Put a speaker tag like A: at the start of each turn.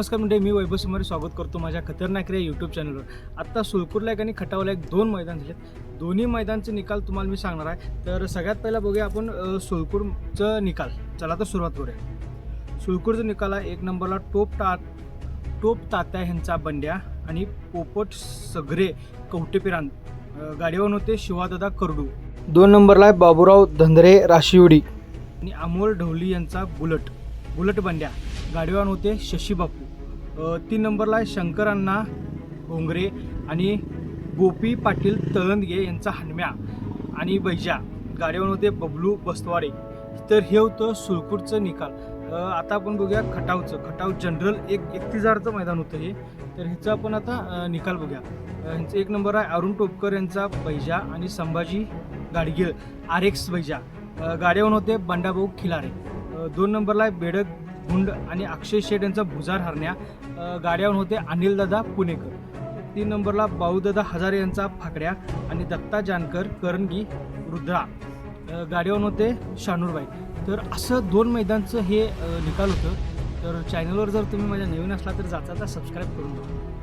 A: नमस्कार म्हणजे मी वैभव समोर स्वागत करतो माझ्या खतरनाक रे यूट्यूब चॅनलवर आत्ता सोलपूरला एक आणि खटावला एक दोन मैदान झाले दोन्ही मैदानचे निकाल तुम्हाला मी सांगणार आहे. तर सगळ्यात पहिला बघूया आपण अ, निकाल. चला तर सुरुवात करूया. सोलपूरचा निकाल आहे. एक नंबरला टोप टा टोप तात्या ह्यांचा बंड्या आणि पोपट सगरे कवटेपिरान गाडीवर होते शिवादादा करडू. दोन नंबरला आहे बाबूराव धंदरे राशिवडी आणि अमोल ढवली यांचा बुलट बुलट बंड्या. गाडीवान होते शशी बापू. तीन नंबरला आहे शंकरांना घोंगरे आणि गोपी पाटील तळंदगे यांचा हनम्या आणि बैजा. गाडीवान होते बबलू बस्तवाडे तर हे होतं सुळकूटचं निकाल. आता आपण बघूया खटावचं. खटाव जनरल एक एकतीस हजारचं मैदान होतं हे. तर ह्याचं आपण आता निकाल बघूया. ह्यांचं एक नंबर आहे अरुण टोपकर यांचा बैजा आणि संभाजी गाडगीळ. आर एक्स बैजा. गाड्यावर गाडीवान होते बंडाभाऊ खिलारे. दोन नंबरला आहे बेडक हुंड आणि अक्षय शेठ यांचा भुजार हरण्या गाड्यावर होते अनिलदादा पुणेकर. तीन नंबरला बाऊदादा हजारे यांचा फाकड्या आणि दत्ता जानकर करंगी रुद्रा. अ, गाडीवर होते शानूरबाई. तर असं दोन मैदानचं हे निकाल होतं. तर चॅनलवर जर तुम्ही माझ्या नवीन असला तर जाता सबस्क्राईब करून द्या